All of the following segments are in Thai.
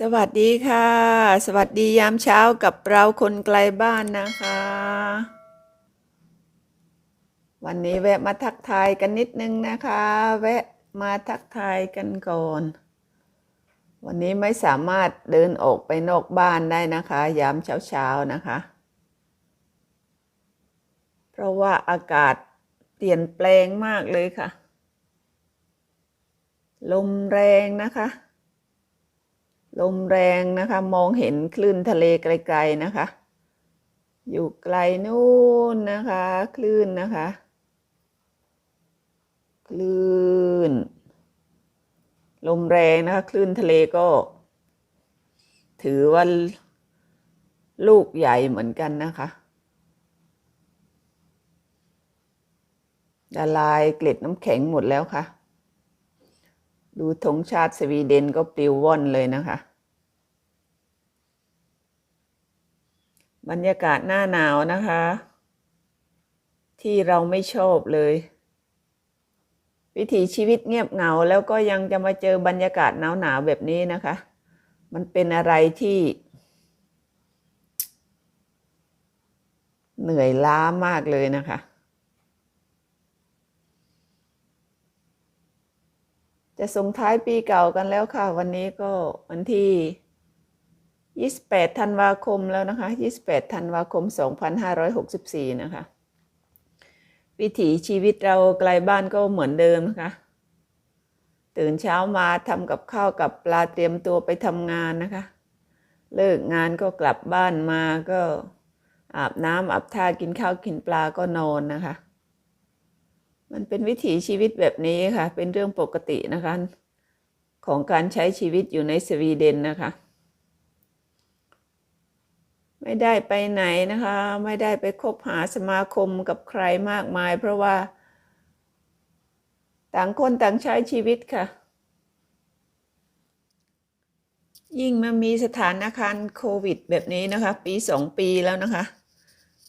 สวัสดีค่ะ สวัสดียามเช้ากับเราคนไกลบ้านนะคะ วันนี้แวะมาทักทายกันนิดนึงนะคะ แวะมาทักทายกันก่อน วันนี้ไม่สามารถเดินออกไปนอกบ้านได้นะคะ ยามเช้าๆนะคะ เพราะว่าอากาศเปลี่ยนแปลงมากเลยค่ะ ลมแรงนะคะ ลมแรงนะคะ มองเห็นคลื่นทะเลไกลๆนะคะ อยู่ไกลนู่นนะคะ คลื่นนะคะ คลื่น ลมแรงนะคะ คลื่นทะเลก็ ถือว่าลูกใหญ่เหมือนกันนะคะละลายเกล็ดน้ำแข็งหมดแล้วค่ะ ดูธงชาติสวีเดนก็ปลิวว่อนเลยนะคะ บรรยากาศหน้าหนาวนะคะ ที่เราไม่ชอบเลย วิถีชีวิตเงียบเหงาแล้วก็ยังจะมาเจอบรรยากาศหนาวๆแบบนี้นะคะ มันเป็นอะไรที่ เหนื่อยล้ามากเลยนะคะจะส่งท้ายปีเก่ากันแล้วค่ะ วันนี้ก็วันที่ 28ธันวาคมแล้วนะคะ 28ธันวาคม 2564 นะคะ วิถีชีวิตเราไกลบ้านก็เหมือนเดิมนะคะ ตื่นเช้ามาทำกับข้าวกับปลาเตรียมตัวไปทำงานนะคะ เลิกงานก็กลับบ้านมาก็อาบน้ำอาบท่ากินข้าวกินปลาก็นอนนะคะ มันเป็นวิถีชีวิตแบบนี้ค่ะ เป็นเรื่องปกตินะคะ ของการใช้ชีวิตอยู่ในสวีเดนนะคะ ไม่ได้ไปไหนนะคะ ไม่ได้ไปคบหาสมาคมกับใครมากมาย เพราะว่า ต่างคนต่างใช้ชีวิตค่ะ ยิ่งมามีสถานการณ์โควิดแบบนี้นะคะ ปีสองปีแล้วนะคะ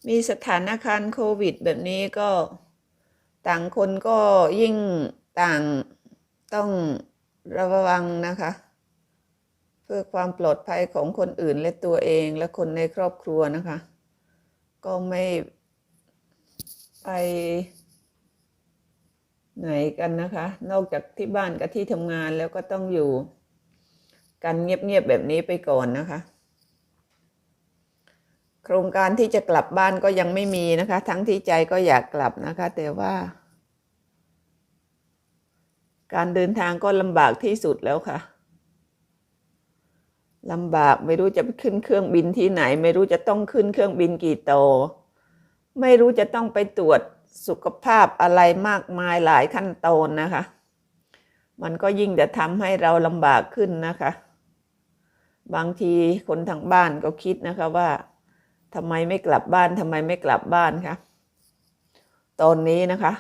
มีสถานการณ์โควิดแบบนี้ก็ต่างคนก็ยิ่งต่างต้องระวังนะคะ เพื่อความปลอดภัยของคนอื่นและตัวเองและคนในครอบครัวนะคะ ก็ไม่ไปไหนกันนะคะ นอกจากที่บ้านกับที่ทำงานแล้วก็ต้องอยู่กันเงียบๆแบบนี้ไปก่อนนะคะ โครงการที่จะกลับบ้านก็ยังไม่มีนะคะ ทั้งที่ใจก็อยากกลับนะคะ แต่ว่า การเดินทางก็ลำบากที่สุดแล้วค่ะ ลำบากไม่รู้จะไปขึ้นเครื่องบินที่ไหน ไม่รู้จะต้องขึ้นเครื่องบินกี่โต ไม่รู้จะต้องไปตรวจสุขภาพอะไรมากมายหลายขั้นตอนนะคะ มันก็ยิ่งจะทำให้เราลำบากขึ้นนะคะ บางทีคนทางบ้านก็คิดนะคะว่าทำไมไม่กลับบ้านทำไมไม่กลับบ้านคะตอนนี้นะคะ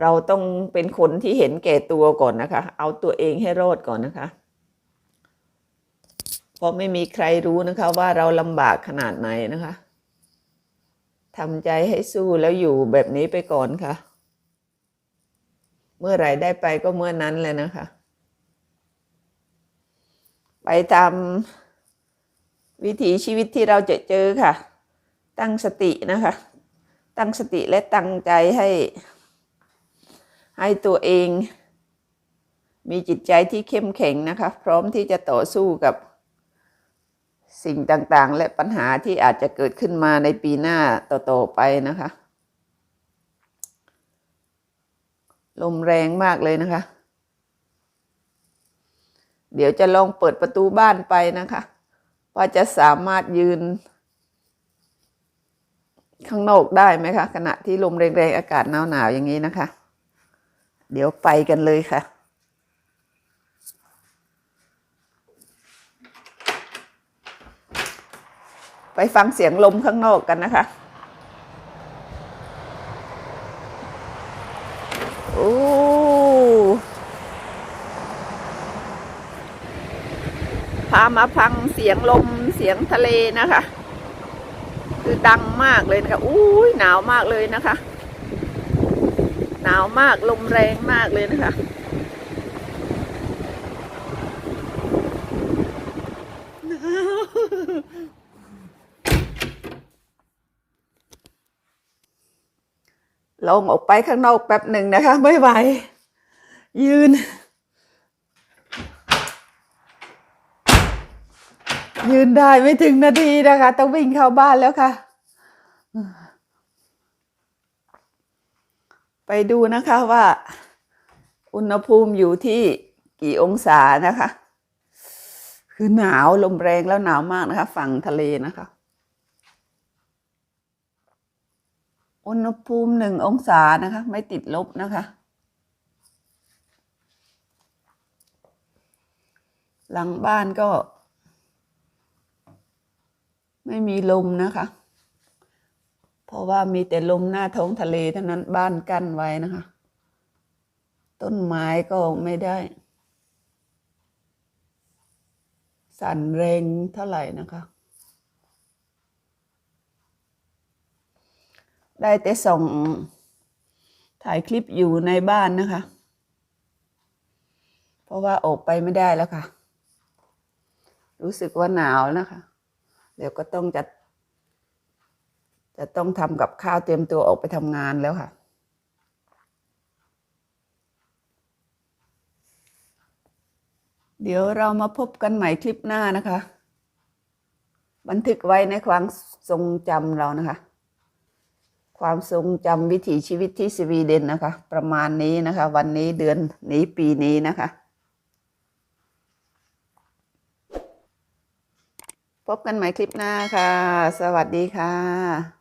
เราต้องเป็นคนที่เห็นแก่ตัวก่อนนะคะ เอาตัวเองให้รอดก่อนนะคะ เพราะไม่มีใครรู้นะคะ ว่าเราลำบากขนาดไหนนะคะทำใจให้สู้แล้วอยู่แบบนี้ไปก่อนค่ะ เมื่อไหร่ได้ไปก็เมื่อนั้นเลยนะคะ ไปตามวิถีชีวิตที่เราจะเจอค่ะ ตั้งสตินะคะ ตั้งสติและตั้งใจให้ ให้ตัวเอง มีจิตใจที่เข้มแข็งนะคะ พร้อมที่จะต่อสู้กับ สิ่งต่างๆ และปัญหาที่อาจจะเกิดขึ้นมาในปีหน้าต่อๆไปนะคะ ลมแรงมากเลยนะคะ เดี๋ยวจะลองเปิดประตูบ้านไปนะคะว่าจะสามารถยืน ข้างนอกได้ไหมคะ ขณะที่ลมแรงๆอากาศหนาวๆอย่างนี้นะคะ เดี๋ยวไปกันเลยค่ะ ไปฟังเสียงลมข้างนอกกันนะคะโอ้พามาฟังเสียงลมเสียงทะเลนะคะ คือดังมากเลยนะคะอุ้ยหนาวมากเลยนะคะ หนาวมากลมแรงมากเลยนะคะ ลงออกไปข้างนอกแป๊บหนึ่งนะคะ ไม่ไหว ยืน ยืนได้ไม่ถึงนาทีนะคะ ต้องวิ่งเข้าบ้านแล้วค่ะ ไปดูนะคะว่า อุณหภูมิอยู่ที่กี่องศานะคะ คือหนาวลมแรงแล้วหนาวมากนะคะ ฝั่งทะเลนะคะ อุณหภูมิหนึ่งองศานะคะ ไม่ติดลบนะคะ หลังบ้านก็ ไม่มีลมนะคะ เพราะว่ามีแต่ลมหน้าท้องทะเลเท่านั้นบ้านกั้นไว้นะคะ ต้นไม้ก็ไม่ได้ สั่นแรงเท่าไหร่นะคะ ได้แต่ส่องถ่ายคลิปอยู่ในบ้านนะคะ เพราะว่าออกไปไม่ได้แล้วค่ะ รู้สึกว่าหนาวนะคะ เดี๋ยวก็ต้องจะ จะต้องทำกับข้าวเตรียมตัวออกไปทำงานแล้วค่ะเดี๋ยวเรามาพบกันใหม่คลิปหน้านะคะ บันทึกไว้ในความทรงจำเรานะคะ ความทรงจำวิถีชีวิตที่สวีเดนนะคะ ประมาณนี้นะคะ วันนี้เดือนนี้ปีนี้นะคะ พบกันใหม่คลิปหน้าค่ะ สวัสดีค่ะ